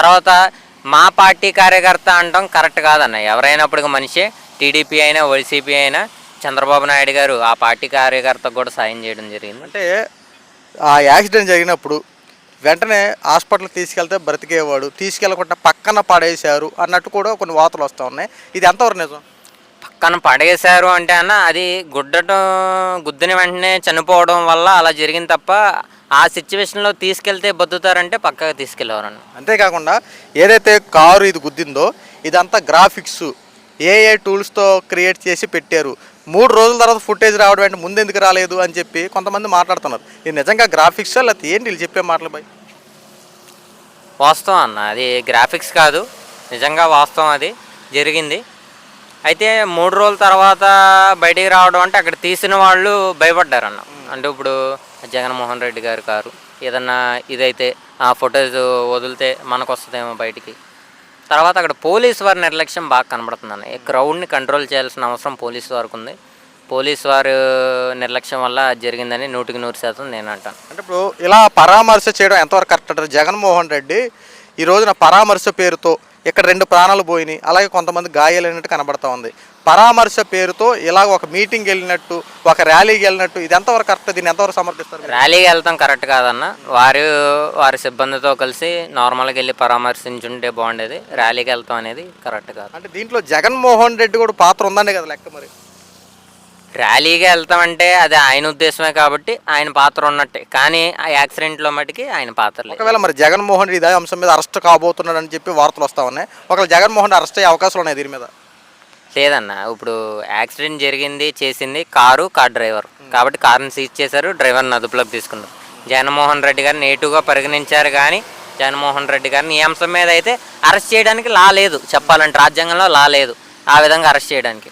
తర్వాత మా పార్టీ కార్యకర్త అనడం కరెక్ట్ కాదన్న ఎవరైనప్పటికీ మనిషి టీడీపీ అయినా వైసీపీ అయినా చంద్రబాబు నాయుడు గారు ఆ పార్టీ కార్యకర్తకు కూడా సాయం చేయడం జరిగింది. అంటే ఆ యాక్సిడెంట్ జరిగినప్పుడు వెంటనే హాస్పిటల్ తీసుకెళ్తే బ్రతికేవాడు తీసుకెళ్ళకుండా పక్కన పడేశారు అన్నట్టు కూడా కొన్ని వార్తలు వస్తూ ఉన్నాయి. ఇది ఎంతవరకు నిజం? పక్కన పడేశారు అంటే అన్న అది గుడ్డటం గుద్దిన వెంటనే చనిపోవడం వల్ల అలా జరిగింది తప్ప ఆ సిచ్యువేషన్లో తీసుకెళ్తే బతుకుతారంటే పక్కగా తీసుకెళ్ళేవారు అంతేకాకుండా ఏదైతే కారు ఇది గుద్దిందో ఇదంతా గ్రాఫిక్స్ ఏ ఏ టూల్స్తో క్రియేట్ చేసి పెట్టారు. మూడు రోజుల తర్వాత ఫుటేజ్ రావడం అంటే ముందు ఎందుకు రాలేదు అని చెప్పి కొంతమంది మాట్లాడుతున్నారు. ఇది నిజంగా గ్రాఫిక్స్ లేకపోతే ఏంటి వీళ్ళు చెప్పే మాటలు బై వాస్తవం అన్న అది గ్రాఫిక్స్ కాదు. నిజంగా వాస్తవం అది. జరిగింది. అయితే మూడు రోజుల తర్వాత బయటికి రావడం అంటే అక్కడ తీసిన వాళ్ళు భయపడ్డారు అన్న అంటే ఇప్పుడు జగన్మోహన్ రెడ్డి గారి కారు ఏదన్నా ఇదైతే ఆ ఫొటోస్ వదిలితే మనకు వస్తుందేమో బయటికి. తర్వాత అక్కడ పోలీస్ వారి నిర్లక్ష్యం బాగా కనబడుతుంది అన్న ఈ క్రౌడ్ని కంట్రోల్ చేయాల్సిన అవసరం పోలీస్ వారికి ఉంది. పోలీస్ వారు నిర్లక్ష్యం వల్ల జరిగిందని నూటికి నూరు శాతం నేను అంటాను. అంటే ఇప్పుడు ఇలా పరామర్శ చేయడం ఎంతవరకు కరెక్ట్ అంటారు? జగన్మోహన్ రెడ్డి ఈ రోజున పరామర్శ పేరుతో ఇక్కడ రెండు ప్రాణాలు పోయినాయి. అలాగే కొంతమంది గాయాలైనట్టు కనబడతా ఉంది. పరామర్శ పేరుతో ఇలా ఒక మీటింగ్ వెళ్ళినట్టు ఒక ర్యాలీకి వెళ్ళినట్టు ఇది ఎంతవరకు కరెక్ట్? దీన్ని ఎంతవరకు సమర్థిస్తారు మీరు? ర్యాలీకి వెళ్తాం కరెక్ట్ కాదన్న. వారు వారి సిబ్బందితో కలిసి నార్మల్గా వెళ్ళి పరామర్శించుంటే బాగుండేది. ర్యాలీకి వెళ్తాం అనేది కరెక్ట్ కాదు. అంటే దీంట్లో జగన్మోహన్ రెడ్డి కూడా పాత్ర ఉందనే కదా లెక్క మరి? ర్యాలీగా వెళ్తామంటే అది ఆయన ఉద్దేశమే కాబట్టి ఆయన పాత్ర ఉన్నట్టే. కానీ ఆ యాక్సిడెంట్లో మటుకి ఆయన పాత్ర లేదు. ఒకవేళ మరి జగన్మోహన్ రెడ్డి ఇదే అంశం మీద అరెస్ట్ కాబోతున్నాడు అని చెప్పి వార్తలు వస్తా ఉన్నాయి. ఒకవేళ జగన్మోహన్ రెడ్డి అరెస్ట్ అయ్యే అవకాశాలు ఉన్నాయి దీని మీద? లేదన్న ఇప్పుడు యాక్సిడెంట్ జరిగింది చేసింది కారు కార్ డ్రైవర్. కాబట్టి కారుని సీజ్ చేశారు డ్రైవర్ని అదుపులోకి తీసుకున్నారు. జగన్మోహన్ రెడ్డి గారిని నేటుగా పరిగణించారు కానీ జగన్మోహన్ రెడ్డి గారిని ఈ అంశం మీద అయితే అరెస్ట్ చేయడానికి లా లేదు. చెప్పాలంటే రాజ్యాంగంలో లా లేదు ఆ విధంగా అరెస్ట్ చేయడానికి.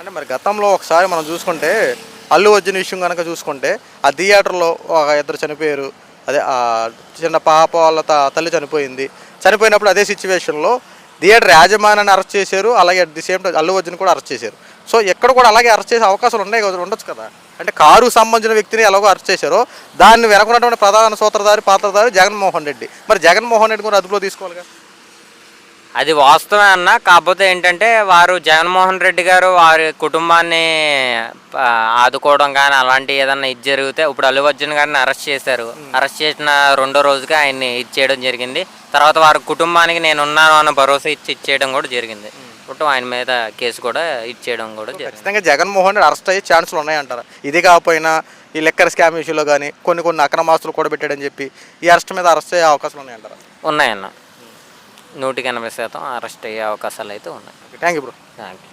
అంటే మరి గతంలో ఒకసారి మనం చూసుకుంటే అల్లు అర్జున్ విషయం కనుక చూసుకుంటే ఆ థియేటర్లో ఒక ఇద్దరు చనిపోయారు. అదే ఆ చిన్న పాప వాళ్ళ త- తల్లి చనిపోయింది. చనిపోయినప్పుడు అదే సిచ్యువేషన్లో థియేటర్ యాజమాన్యాన్ని అరెస్ట్ చేశారు. అలాగే at the same time Allu Arjun కూడా అరెస్ట్ చేశారు. సో ఎక్కడ కూడా అలాగే అరెస్ట్ చేసే అవకాశాలు ఉన్నాయి కదా ఉండొచ్చు కదా? అంటే కారు సంబంధించిన వ్యక్తిని ఎలాగో అరెస్ట్ చేశారో దాన్ని వెనకున్నటువంటి ప్రధాన సూత్రధారి పాత్రధారి జగన్మోహన్ రెడ్డి. మరి జగన్మోహన్ రెడ్డి కూడా అదుపులో తీసుకోవాలిగా? అది వాస్తవమే అన్న. కాకపోతే ఏంటంటే వారు జగన్మోహన్ రెడ్డి గారు వారి కుటుంబాన్ని ఆదుకోవడం కానీ అలాంటి ఏదన్నా ఇది జరిగితే ఇప్పుడు అల్లు అర్జున్ గారిని అరెస్ట్ చేశారు. అరెస్ట్ చేసిన రెండో రోజుకి ఆయన్ని ఇచ్చేయడం జరిగింది. తర్వాత వారి కుటుంబానికి నేను ఉన్నాను అన్న భరోసా ఇచ్చి ఇచ్చేయడం కూడా జరిగింది. ఇప్పుడు ఆయన మీద కేసు కూడా ఇచ్చేయడం కూడా జరిగింది. ఖచ్చితంగా జగన్మోహన్ రెడ్డి అరెస్ట్ అయ్యే ఛాన్సులు ఉన్నాయంటారా. ఇది కాకపోయినా ఈ లెక్కర్ స్కామ్ ఇష్యూలో కానీ కొన్ని కొన్ని అక్రమాస్తులు కూడా పెట్టాడని చెప్పి ఈ అరెస్ట్ మీద అరెస్ట్ అయ్యే అవకాశాలు ఉన్నాయంటారా? ఉన్నాయన్న. నూటికి ఎనభై శాతం అరెస్ట్ అయ్యే అవకాశాలు అయితే ఉన్నాయి. Thank you bro thank you